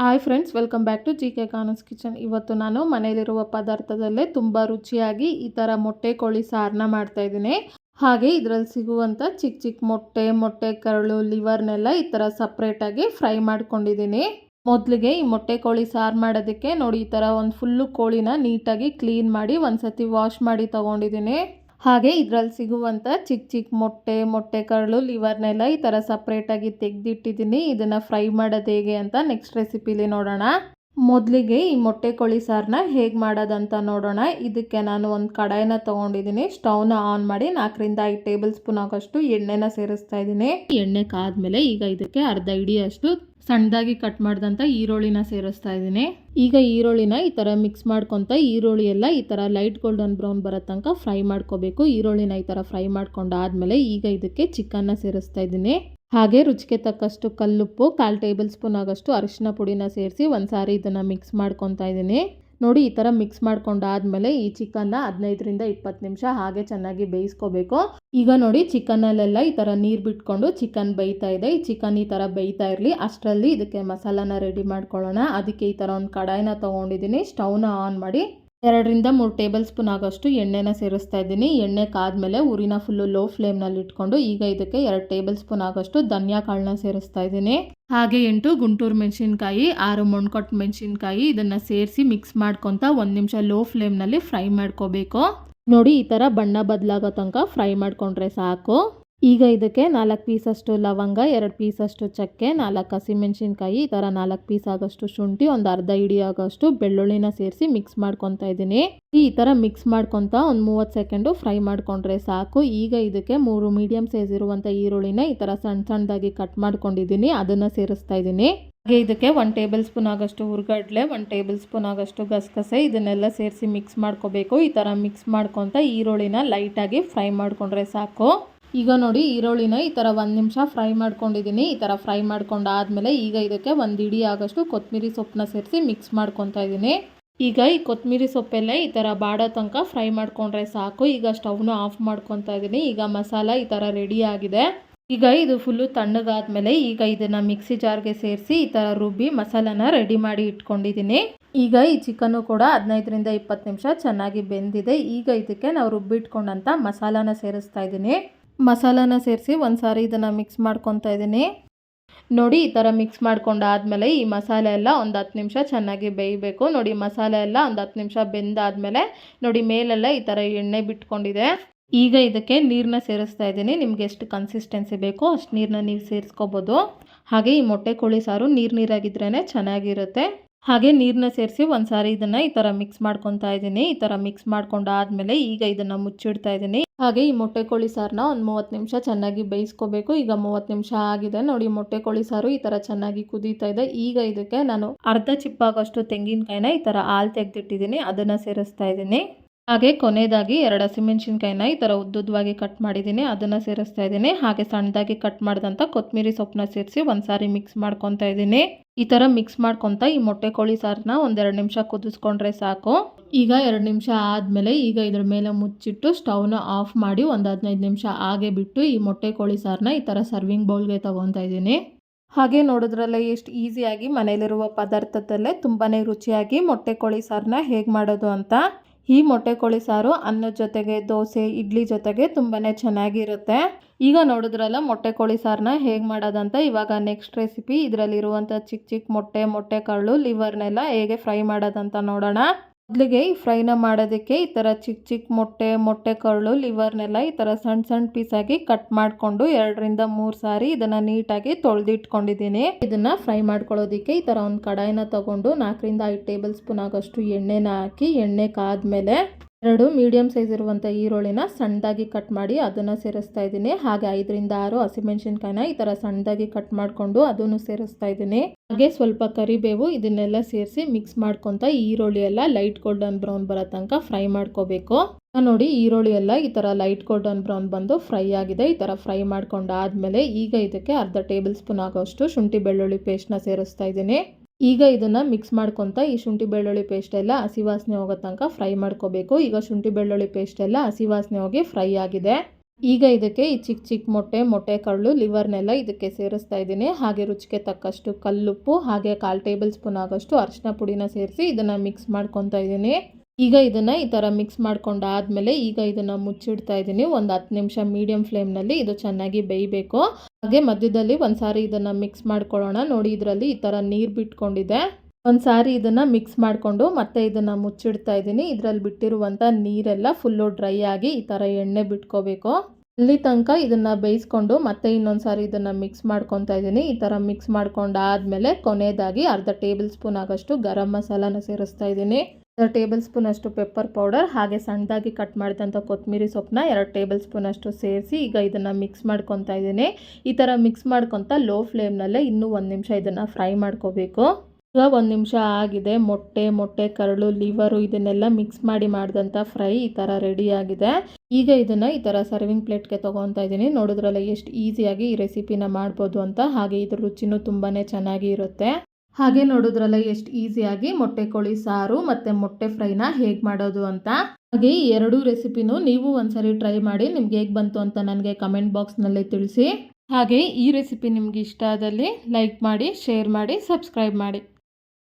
Hi friends, welcome back to G K Kanas kitchen. ಇವತ್ತು ನಾನು ಮನೆಯಲ್ಲಿರುವ ಪದಾರ್ಥದಲ್ಲೇ ತುಂಬ ರುಚಿಯಾಗಿ ಈ ಥರ ಮೊಟ್ಟೆ ಕೋಳಿ ಸಾರನ್ನ ಮಾಡ್ತಾಯಿದ್ದೀನಿ ಹಾಗೆ ಇದರಲ್ಲಿ ಸಿಗುವಂಥ ಚಿಕ್ಕ ಚಿಕ್ಕ ಮೊಟ್ಟೆ ಮೊಟ್ಟೆ ಕರಳು, ಲಿವರ್ನೆಲ್ಲ ಈ ಥರ ಸಪ್ರೇಟಾಗಿ ಫ್ರೈ ಮಾಡ್ಕೊಂಡಿದ್ದೀನಿ. ಮೊದಲಿಗೆ ಈ ಮೊಟ್ಟೆ ಕೋಳಿ ಸಾರು ಮಾಡೋದಕ್ಕೆ ನೋಡಿ ಈ ಥರ ಒಂದು ಫುಲ್ಲು ಕೋಳಿನ ನೀಟಾಗಿ ಕ್ಲೀನ್ ಮಾಡಿ ಒಂದು ಸತಿ ವಾಶ್ ಮಾಡಿ ತೊಗೊಂಡಿದ್ದೀನಿ. ಹಾಗೆ ಇದರಲ್ಲಿ ಸಿಗುವಂಥ ಚಿಕ್ಕ ಚಿಕ್ಕ ಮೊಟ್ಟೆ ಮೊಟ್ಟೆ ಕರಳು ಲಿವರ್ನೆಲ್ಲ ಈ ಥರ ಸಪ್ರೇಟಾಗಿ ತೆಗೆದಿಟ್ಟಿದ್ದೀನಿ. ಇದನ್ನು ಫ್ರೈ ಮಾಡೋದು ಹೇಗೆ ಅಂತ ನೆಕ್ಸ್ಟ್ ರೆಸಿಪಿಲಿ ನೋಡೋಣ. ಮೊದಲಿಗೆ ಈ ಮೊಟ್ಟೆ ಕೋಳಿ ಸಾರನ್ನ ಹೇಗೆ ಮಾಡೋದಂತ ನೋಡೋಣ. ಇದಕ್ಕೆ ನಾನು ಒಂದು ಕಡಾಯಿನ ತೊಗೊಂಡಿದ್ದೀನಿ. ಸ್ಟವ್ನ ಆನ್ ಮಾಡಿ ನಾಲ್ಕರಿಂದ ಐದು ಟೇಬಲ್ ಸ್ಪೂನ್ ಆಗೋಷ್ಟು ಎಣ್ಣೆನ ಸೇರಿಸ್ತಾ ಇದ್ದೀನಿ. ಎಣ್ಣೆ ಕಾದ್ಮೇಲೆ ಈಗ ಇದಕ್ಕೆ ಅರ್ಧ ಇಡಿಯಷ್ಟು ಸಣ್ಣದಾಗಿ ಕಟ್ ಮಾಡಿದಂಥ ಈರುಳ್ಳಿನ ಸೇರಿಸ್ತಾ ಇದ್ದೀನಿ. ಈಗ ಈರುಳ್ಳಿನ ಈ ಥರ ಮಿಕ್ಸ್ ಮಾಡ್ಕೊತ ಈರುಳ್ಳಿ ಎಲ್ಲ ಈ ಥರ ಲೈಟ್ ಗೋಲ್ಡನ್ ಬ್ರೌನ್ ಬರೋ ತನಕ ಫ್ರೈ ಮಾಡ್ಕೋಬೇಕು. ಈರುಳ್ಳಿನ ಈ ಥರ ಫ್ರೈ ಮಾಡ್ಕೊಂಡಾದಮೇಲೆ ಈಗ ಇದಕ್ಕೆ ಚಿಕನ್ನ ಸೇರಿಸ್ತಾ ಇದ್ದೀನಿ. ಹಾಗೆ ರುಚಿಗೆ ತಕ್ಕಷ್ಟು ಕಲ್ಲುಪ್ಪು, ಕಾಲು ಟೇಬಲ್ ಸ್ಪೂನ್ ಆಗೋಷ್ಟು ಅರಿಶಿನ ಪುಡಿನ ಸೇರಿಸಿ ಒಂದು ಸಾರಿ ಇದನ್ನು ಮಿಕ್ಸ್ ಮಾಡ್ಕೊತಾ ಇದ್ದೀನಿ. ನೋಡಿ ಈ ಥರ ಮಿಕ್ಸ್ ಮಾಡ್ಕೊಂಡಾದ್ಮೇಲೆ ಈ ಚಿಕನ್ನ ಹದಿನೈದರಿಂದ ಇಪ್ಪತ್ತು ನಿಮಿಷ ಹಾಗೆ ಚೆನ್ನಾಗಿ ಬೇಯಿಸ್ಕೋಬೇಕು. ಈಗ ನೋಡಿ ಚಿಕನ್ನಲ್ಲೆಲ್ಲ ಈ ಥರ ನೀರು ಬಿಟ್ಕೊಂಡು ಚಿಕನ್ ಬೇಯ್ತಾ ಇದೆ. ಈ ಚಿಕನ್ ಈ ಥರ ಬೇಯ್ತಾ ಇರಲಿ. ಅಷ್ಟರಲ್ಲಿ ಇದಕ್ಕೆ ಮಸಾಲಾನ ರೆಡಿ ಮಾಡ್ಕೊಳ್ಳೋಣ. ಅದಕ್ಕೆ ಈ ಥರ ಒಂದು ಕಡಾಯಿನ ತೊಗೊಂಡಿದ್ದೀನಿ. ಸ್ಟವ್ನ ಆನ್ ಮಾಡಿ ಎರಡರಿಂದ ಮೂರು ಟೇಬಲ್ ಸ್ಪೂನ್ ಆಗೋಷ್ಟು ಎಣ್ಣೆನ ಸೇರಿಸ್ತಾ ಇದ್ದೀನಿ. ಎಣ್ಣೆ ಕಾದ್ಮೇಲೆ ಊರಿನ ಫುಲ್ಲು ಲೋ ಫ್ಲೇಮ್ನಲ್ಲಿ ಇಟ್ಕೊಂಡು ಈಗ ಇದಕ್ಕೆ ಎರಡು ಟೇಬಲ್ ಸ್ಪೂನ್ ಆಗೋಷ್ಟು ಧನಿಯಾ ಕಾಳನ್ನ ಸೇರಿಸ್ತಾ ಇದ್ದೀನಿ. ಹಾಗೆ ಎಂಟು ಗುಂಟೂರು ಮೆಣಸಿನ್ಕಾಯಿ, ಆರು ಮೊಣ್ಕೊಟ್ ಮೆಣಸಿನ್ಕಾಯಿ ಇದನ್ನು ಸೇರಿಸಿ ಮಿಕ್ಸ್ ಮಾಡ್ಕೊತ ಒಂದು ನಿಮಿಷ ಲೋ ಫ್ಲೇಮ್ನಲ್ಲಿ ಫ್ರೈ ಮಾಡ್ಕೋಬೇಕು. ನೋಡಿ ಈ ಥರ ಬಣ್ಣ ಬದಲಾಗೋ ತನಕ ಫ್ರೈ ಮಾಡ್ಕೊಂಡ್ರೆ ಸಾಕು. ಈಗ ಇದಕ್ಕೆ ನಾಲ್ಕು ಪೀಸಷ್ಟು ಲವಂಗ, ಎರಡು ಪೀಸಷ್ಟು ಚಕ್ಕೆ, ನಾಲ್ಕು ಹಸಿಮೆಣ್ಸಿನ್ಕಾಯಿ, ಈ ಥರ ನಾಲ್ಕು ಪೀಸ್ ಆಗೋಷ್ಟು ಶುಂಠಿ, ಒಂದು ಅರ್ಧ ಇಡಿ ಆಗೋಷ್ಟು ಬೆಳ್ಳುಳ್ಳಿನ ಸೇರಿಸಿ ಮಿಕ್ಸ್ ಮಾಡ್ಕೊತಾ ಇದ್ದೀನಿ. ಈ ಥರ ಮಿಕ್ಸ್ ಮಾಡ್ಕೊತ ಒಂದು ಮೂವತ್ತು ಸೆಕೆಂಡು ಫ್ರೈ ಮಾಡಿಕೊಂಡ್ರೆ ಸಾಕು. ಈಗ ಇದಕ್ಕೆ ಮೂರು ಮೀಡಿಯಮ್ ಸೈಜ್ ಇರುವಂಥ ಈರುಳ್ಳಿನ ಈ ಥರ ಸಣ್ಣ ಸಣ್ಣದಾಗಿ ಕಟ್ ಮಾಡ್ಕೊಂಡಿದ್ದೀನಿ. ಅದನ್ನು ಸೇರಿಸ್ತಾ ಇದ್ದೀನಿ. ಹಾಗೆ ಇದಕ್ಕೆ ಒನ್ ಟೇಬಲ್ ಸ್ಪೂನ್ ಆಗೋಷ್ಟು ಹುರ್ಗಡ್ಲೆ ಒನ್ ಟೇಬಲ್ ಸ್ಪೂನ್ ಆಗೋಷ್ಟು ಗಸಗಸೆ, ಇದನ್ನೆಲ್ಲ ಸೇರಿಸಿ ಮಿಕ್ಸ್ ಮಾಡ್ಕೋಬೇಕು. ಈ ಥರ ಮಿಕ್ಸ್ ಮಾಡ್ಕೊತ ಈರುಳ್ಳಿನ ಲೈಟಾಗಿ ಫ್ರೈ ಮಾಡಿಕೊಂಡ್ರೆ ಸಾಕು. ಈಗ ನೋಡಿ ಈರುಳ್ಳಿನ ಈ ಥರ ಒಂದು ನಿಮಿಷ ಫ್ರೈ ಮಾಡ್ಕೊಂಡಿದ್ದೀನಿ. ಈ ಥರ ಫ್ರೈ ಮಾಡ್ಕೊಂಡಾದಮೇಲೆ ಈಗ ಇದಕ್ಕೆ ಒಂದು ಇಡೀ ಆಗೋಷ್ಟು ಕೊತ್ತಂಬರಿ ಸೊಪ್ಪನ್ನ ಸೇರಿಸಿ ಮಿಕ್ಸ್ ಮಾಡ್ಕೊತಾ ಇದ್ದೀನಿ. ಈಗ ಈ ಕೊತ್ತಂಬರಿ ಸೊಪ್ಪೆಲ್ಲ ಈ ಥರ ಬಾಡೋ ತನಕ ಫ್ರೈ ಮಾಡ್ಕೊಂಡ್ರೆ ಸಾಕು. ಈಗ ಸ್ಟವ್ನ ಆಫ್ ಮಾಡ್ಕೊತಾ ಇದ್ದೀನಿ. ಈಗ ಮಸಾಲ ಈ ಥರ ರೆಡಿ ಆಗಿದೆ. ಈಗ ಇದು ಫುಲ್ಲು ತಣ್ಣಗಾದ್ಮೇಲೆ ಈಗ ಇದನ್ನು ಮಿಕ್ಸಿ ಜಾರ್ಗೆ ಸೇರಿಸಿ ಈ ಥರ ರುಬ್ಬಿ ಮಸಾಲಾನ ರೆಡಿ ಮಾಡಿ ಇಟ್ಕೊಂಡಿದ್ದೀನಿ. ಈಗ ಈ ಚಿಕನ್ನು ಕೂಡ ಹದಿನೈದರಿಂದ ಇಪ್ಪತ್ತು ನಿಮಿಷ ಚೆನ್ನಾಗಿ ಬೆಂದಿದೆ. ಈಗ ಇದಕ್ಕೆ ನಾವು ರುಬ್ಬಿಟ್ಕೊಂಡಂಥ ಮಸಾಲಾನ ಸೇರಿಸ್ತಾ ಇದ್ದೀನಿ. ಮಸಾಲಾನ ಸೇರಿಸಿ ಒಂದು ಸಾರಿ ಇದನ್ನು ಮಿಕ್ಸ್ ಮಾಡ್ಕೊತಾ ಇದ್ದೀನಿ. ನೋಡಿ ಈ ಥರ ಮಿಕ್ಸ್ ಮಾಡ್ಕೊಂಡಾದಮೇಲೆ ಈ ಮಸಾಲೆ ಎಲ್ಲ ಒಂದು ಹತ್ತು ನಿಮಿಷ ಚೆನ್ನಾಗಿ ಬೇಯಬೇಕು. ನೋಡಿ ಮಸಾಲೆ ಎಲ್ಲ ಒಂದು ಹತ್ತು ನಿಮಿಷ ಬೆಂದಾದಮೇಲೆ ನೋಡಿ ಮೇಲೆಲ್ಲ ಈ ಥರ ಎಣ್ಣೆ ಬಿಟ್ಕೊಂಡಿದೆ. ಈಗ ಇದಕ್ಕೆ ನೀರನ್ನ ಸೇರಿಸ್ತಾ ಇದ್ದೀನಿ. ನಿಮ್ಗೆ ಎಷ್ಟು ಕನ್ಸಿಸ್ಟೆನ್ಸಿ ಬೇಕೋ ಅಷ್ಟು ನೀರನ್ನ ನೀವು ಸೇರಿಸ್ಕೋಬೋದು. ಹಾಗೆ ಈ ಮೊಟ್ಟೆ ಕೋಳಿ ಸಾರು ನೀರು ನೀರಾಗಿದ್ರೇ ಚೆನ್ನಾಗಿರುತ್ತೆ. ಹಾಗೆ ನೀರನ್ನ ಸೇರಿಸಿ ಒಂದು ಸಾರಿ ಇದನ್ನು ಈ ಥರ ಮಿಕ್ಸ್ ಮಾಡ್ಕೊತಾ ಇದ್ದೀನಿ. ಈ ಥರ ಮಿಕ್ಸ್ ಮಾಡ್ಕೊಂಡಾದಮೇಲೆ ಈಗ ಇದನ್ನು ಮುಚ್ಚಿಡ್ತಾ ಇದ್ದೀನಿ. ಹಾಗೆ ಈ ಮೊಟ್ಟೆ ಕೋಳಿ ಸಾರನ್ನ ಒಂದು ಮೂವತ್ತು ನಿಮಿಷ ಚೆನ್ನಾಗಿ ಬೇಯಿಸ್ಕೋಬೇಕು. ಈಗ ಮೂವತ್ತು ನಿಮಿಷ ಆಗಿದೆ. ನೋಡಿ ಮೊಟ್ಟೆ ಕೋಳಿ ಸಾರು ಈ ಥರ ಚೆನ್ನಾಗಿ ಕುದೀತಾ ಇದೆ. ಈಗ ಇದಕ್ಕೆ ನಾನು ಅರ್ಧ ಚಿಪ್ಪಾಗಷ್ಟು ತೆಂಗಿನಕಾಯಿನ ಈ ಥರ ಹಾಲು ತೆಗೆದಿಟ್ಟಿದ್ದೀನಿ. ಅದನ್ನು ಸೇರಿಸ್ತಾ ಇದ್ದೀನಿ. ಹಾಗೆ ಕೊನೆಯದಾಗಿ ಎರಡು ಹಸಿಮೆಣ್ಸಿನ್ಕಾಯಿನ ಈ ಥರ ಉದ್ದುದ್ದವಾಗಿ ಕಟ್ ಮಾಡಿದ್ದೀನಿ. ಅದನ್ನು ಸೇರಿಸ್ತಾ ಇದ್ದೀನಿ. ಹಾಗೆ ಸಣ್ಣದಾಗಿ ಕಟ್ ಮಾಡಿದಂಥ ಕೊತ್ತಂಬರಿ ಸೊಪ್ಪನ್ನ ಸೇರಿಸಿ ಒಂದು ಸಾರಿ ಮಿಕ್ಸ್ ಮಾಡ್ಕೊತಾ ಇದ್ದೀನಿ. ಈ ಥರ ಮಿಕ್ಸ್ ಮಾಡ್ಕೊತ ಈ ಮೊಟ್ಟೆ ಕೋಳಿ ಸಾರನ್ನ ಒಂದೆರಡು ನಿಮಿಷ ಕುದಿಸ್ಕೊಂಡ್ರೆ ಸಾಕು. ಈಗ ಎರಡು ನಿಮಿಷ ಆದಮೇಲೆ ಈಗ ಇದ್ರ ಮೇಲೆ ಮುಚ್ಚಿಟ್ಟು ಸ್ಟವ್ನ ಆಫ್ ಮಾಡಿ ಒಂದು ಹದಿನೈದು ನಿಮಿಷ ಹಾಗೆ ಬಿಟ್ಟು ಈ ಮೊಟ್ಟೆ ಕೋಳಿ ಸಾರನ್ನ ಈ ಥರ ಸರ್ವಿಂಗ್ ಬೌಲ್ಗೆ ತೊಗೊತಾ ಇದ್ದೀನಿ. ಹಾಗೆ ನೋಡಿದ್ರಲ್ಲ ಎಷ್ಟು ಈಸಿಯಾಗಿ ಮನೇಲಿರುವ ಪದಾರ್ಥದಲ್ಲೇ ತುಂಬಾ ರುಚಿಯಾಗಿ ಮೊಟ್ಟೆ ಕೋಳಿ ಸಾರನ್ನ ಹೇಗೆ ಮಾಡೋದು ಅಂತ. ಈ ಮೊಟ್ಟೆ ಕೋಳಿ ಸಾರು ಅನ್ನದ ಜೊತೆಗೆ ದೋಸೆ, ಇಡ್ಲಿ ಜೊತೆಗೆ ತುಂಬಾ ಚೆನ್ನಾಗಿರುತ್ತೆ. ಈಗ ನೋಡಿದ್ರಲ್ಲ ಮೊಟ್ಟೆ ಕೋಳಿ ಸಾರನ್ನ ಹೇಗೆ ಮಾಡೋದಂತ. ಇವಾಗ ನೆಕ್ಸ್ಟ್ ರೆಸಿಪಿ ಇದರಲ್ಲಿರುವಂಥ ಚಿಕ್ಕ ಚಿಕ್ಕ ಮೊಟ್ಟೆ ಮೊಟ್ಟೆ ಕಾಳು ಲಿವರ್ನೆಲ್ಲ ಹೇಗೆ ಫ್ರೈ ಮಾಡೋದಂತ ನೋಡೋಣ. ಮೊದಲಿಗೆ ಈ ಫ್ರೈನ ಮಾಡೋದಕ್ಕೆ ಈ ಥರ ಚಿಕ್ಕ ಚಿಕ್ಕ ಮೊಟ್ಟೆ ಮೊಟ್ಟೆ ಕರಳು, ಲಿವರ್ನೆಲ್ಲ ಈ ಥರ ಸಣ್ಣ ಸಣ್ಣ ಪೀಸಾಗಿ ಕಟ್ ಮಾಡಿಕೊಂಡು ಎರಡರಿಂದ ಮೂರು ಸಾರಿ ಇದನ್ನು ನೀಟಾಗಿ ತೊಳೆದಿಟ್ಕೊಂಡಿದ್ದೀನಿ. ಇದನ್ನು ಫ್ರೈ ಮಾಡ್ಕೊಳ್ಳೋದಕ್ಕೆ ಈ ಥರ ಒಂದು ಕಡಾಯಿನ ತಗೊಂಡು ನಾಲ್ಕರಿಂದ ಐದು ಟೇಬಲ್ ಸ್ಪೂನ್ ಆಗೋಷ್ಟು ಎಣ್ಣೆನ ಹಾಕಿ, ಎಣ್ಣೆ ಕಾದ್ಮೇಲೆ ಎರಡು ಮೀಡಿಯಂ ಸೈಜ್ ಇರುವಂಥ ಈರುಳ್ಳಿನ ಸಣ್ಣದಾಗಿ ಕಟ್ ಮಾಡಿ ಅದನ್ನು ಸೇರಿಸ್ತಾ ಇದ್ದೀನಿ. ಹಾಗೆ ಐದರಿಂದ ಆರು ಹಸಿಮೆಣಸಿನ್ಕಾಯಿನ ಈ ಥರ ಸಣ್ಣದಾಗಿ ಕಟ್ ಮಾಡಿಕೊಂಡು ಅದನ್ನು ಸೇರಿಸ್ತಾ ಇದ್ದೀನಿ. ಹಾಗೆ ಸ್ವಲ್ಪ ಕರಿಬೇವು ಇದನ್ನೆಲ್ಲ ಸೇರಿಸಿ ಮಿಕ್ಸ್ ಮಾಡ್ಕೊತ ಈರುಳ್ಳಿ ಎಲ್ಲ ಲೈಟ್ ಗೋಲ್ಡನ್ ಬ್ರೌನ್ ಬರೋ ತನಕ ಫ್ರೈ ಮಾಡ್ಕೋಬೇಕು. ನೋಡಿ ಈರುಳ್ಳಿ ಎಲ್ಲ ಈ ಥರ ಲೈಟ್ ಗೋಲ್ಡನ್ ಬ್ರೌನ್ ಬಂದು ಫ್ರೈ ಆಗಿದೆ. ಈ ಥರ ಫ್ರೈ ಮಾಡ್ಕೊಂಡಾದ್ಮೇಲೆ ಈಗ ಇದಕ್ಕೆ ಅರ್ಧ ಟೇಬಲ್ ಸ್ಪೂನ್ ಆಗೋಷ್ಟು ಶುಂಠಿ ಬೆಳ್ಳುಳ್ಳಿ ಪೇಸ್ಟ್ನ ಸೇರಿಸ್ತಾ ಇದ್ದೀನಿ. ಈಗ ಇದನ್ನು ಮಿಕ್ಸ್ ಮಾಡ್ಕೊತ ಈ ಶುಂಠಿ ಬೆಳ್ಳುಳ್ಳಿ ಪೇಸ್ಟ್ ಎಲ್ಲ ಹಸಿ ವಾಸನೆ ಹೋಗೋ ತನಕ ಫ್ರೈ ಮಾಡ್ಕೋಬೇಕು. ಈಗ ಶುಂಠಿ ಬೆಳ್ಳುಳ್ಳಿ ಪೇಸ್ಟ್ ಎಲ್ಲ ಹಸಿ ವಾಸನೆ ಹೋಗಿ ಫ್ರೈ ಆಗಿದೆ. ಈಗ ಇದಕ್ಕೆ ಈ ಚಿಕ್ಕ ಚಿಕ್ಕ ಮೊಟ್ಟೆ ಮೊಟ್ಟೆ ಕರಳು ಲಿವರ್ನೆಲ್ಲ ಇದಕ್ಕೆ ಸೇರಿಸ್ತಾ ಇದ್ದೀನಿ. ಹಾಗೆ ರುಚಿಗೆ ತಕ್ಕಷ್ಟು ಕಲ್ಲುಪ್ಪು, ಹಾಗೆ ಕಾಲು ಟೇಬಲ್ ಸ್ಪೂನ್ ಆಗೋಷ್ಟು ಅರಿಶಿನ ಪುಡಿನ ಸೇರಿಸಿ ಇದನ್ನು ಮಿಕ್ಸ್ ಮಾಡ್ಕೊತಾ ಇದ್ದೀನಿ. ಈಗ ಇದನ್ನು ಈ ಥರ ಮಿಕ್ಸ್ ಮಾಡ್ಕೊಂಡಾದ್ಮೇಲೆ ಈಗ ಇದನ್ನು ಮುಚ್ಚಿಡ್ತಾ ಇದ್ದೀನಿ. ಒಂದು ಹತ್ತು ನಿಮಿಷ ಮೀಡಿಯಂ ಫ್ಲೇಮ್ನಲ್ಲಿ ಇದು ಚೆನ್ನಾಗಿ ಬೇಯಬೇಕು. ಹಾಗೆ ಮಧ್ಯದಲ್ಲಿ ಒಂದು ಸಾರಿ ಇದನ್ನು ಮಿಕ್ಸ್ ಮಾಡ್ಕೊಳ್ಳೋಣ. ನೋಡಿ ಇದರಲ್ಲಿ ಈ ಥರ ನೀರು ಬಿಟ್ಕೊಂಡಿದೆ. ಒಂದು ಸಾರಿ ಇದನ್ನು ಮಿಕ್ಸ್ ಮಾಡಿಕೊಂಡು ಮತ್ತೆ ಇದನ್ನು ಮುಚ್ಚಿಡ್ತಾ ಇದ್ದೀನಿ. ಇದರಲ್ಲಿ ಬಿಟ್ಟಿರುವಂಥ ನೀರೆಲ್ಲ ಫುಲ್ಲು ಡ್ರೈ ಆಗಿ ಈ ಥರ ಎಣ್ಣೆ ಬಿಟ್ಕೋಬೇಕು. ಅಲ್ಲಿ ತನಕ ಇದನ್ನು ಬೇಯಿಸ್ಕೊಂಡು ಮತ್ತೆ ಇನ್ನೊಂದು ಸಾರಿ ಇದನ್ನು ಮಿಕ್ಸ್ ಮಾಡ್ಕೊತಾ ಇದ್ದೀನಿ. ಈ ಥರ ಮಿಕ್ಸ್ ಮಾಡ್ಕೊಂಡಾದ್ಮೇಲೆ ಕೊನೆಯದಾಗಿ ಅರ್ಧ ಟೇಬಲ್ ಸ್ಪೂನ್ ಆಗೋಷ್ಟು ಗರಂ ಮಸಾಲಾನ ಸೇರಿಸ್ತಾ ಇದ್ದೀನಿ. ಟೇಬಲ್ ಸ್ಪೂನಷ್ಟು ಪೆಪ್ಪರ್ ಪೌಡರ್, ಹಾಗೆ ಸಣ್ಣದಾಗಿ ಕಟ್ ಮಾಡಿದಂಥ ಕೊತ್ತಂಬರಿ ಸೊಪ್ಪನ್ನ ಎರಡು ಟೇಬಲ್ ಸ್ಪೂನಷ್ಟು ಸೇರಿಸಿ ಈಗ ಇದನ್ನು ಮಿಕ್ಸ್ ಮಾಡ್ಕೊತಾ ಇದ್ದೀನಿ. ಈ ಥರ ಮಿಕ್ಸ್ ಮಾಡ್ಕೊತ ಲೋ ಫ್ಲೇಮ್ನಲ್ಲೇ ಇನ್ನೂ ಒಂದು ನಿಮಿಷ ಇದನ್ನು ಫ್ರೈ ಮಾಡ್ಕೋಬೇಕು. ಈಗ ಒಂದು ನಿಮಿಷ ಆಗಿದೆ. ಮೊಟ್ಟೆ ಮೊಟ್ಟೆ ಕರಳು ಲಿವರು ಇದನ್ನೆಲ್ಲ ಮಿಕ್ಸ್ ಮಾಡಿ ಮಾಡಿದಂಥ ಫ್ರೈ ಈ ಥರ ರೆಡಿ ಆಗಿದೆ. ಈಗ ಇದನ್ನು ಈ ಥರ ಸರ್ವಿಂಗ್ ಪ್ಲೇಟ್ಗೆ ತೊಗೊತಾ ಇದ್ದೀನಿ. ನೋಡಿದ್ರಲ್ಲ ಎಷ್ಟು ಈಸಿಯಾಗಿ ಈ ರೆಸಿಪಿನ ಮಾಡ್ಬೋದು ಅಂತ, ಹಾಗೆ ಇದ್ರ ರುಚಿನೂ ತುಂಬಾ ಚೆನ್ನಾಗಿ ಇರುತ್ತೆ. ಹಾಗೆ ನೋಡಿದ್ರಲ್ಲ ಎಷ್ಟು ಈಸಿಯಾಗಿ ಮೊಟ್ಟೆ ಕೋಳಿ ಸಾರು ಮತ್ತು ಮೊಟ್ಟೆ ಫ್ರೈನ ಹೇಗೆ ಮಾಡೋದು ಅಂತ. ಹಾಗೆ ಈ ಎರಡೂ ರೆಸಿಪಿನೂ ನೀವು ಒಂದ್ಸರಿ ಟ್ರೈ ಮಾಡಿ ನಿಮ್ಗೆ ಹೇಗೆ ಬಂತು ಅಂತ ನನಗೆ ಕಮೆಂಟ್ ಬಾಕ್ಸ್ನಲ್ಲಿ ತಿಳಿಸಿ. ಹಾಗೆ ಈ ರೆಸಿಪಿ ನಿಮ್ಗೆ ಇಷ್ಟ ಆದಲ್ಲಿ ಲೈಕ್ ಮಾಡಿ ಶೇರ್ ಮಾಡಿ ಸಬ್ಸ್ಕ್ರೈಬ್ ಮಾಡಿ.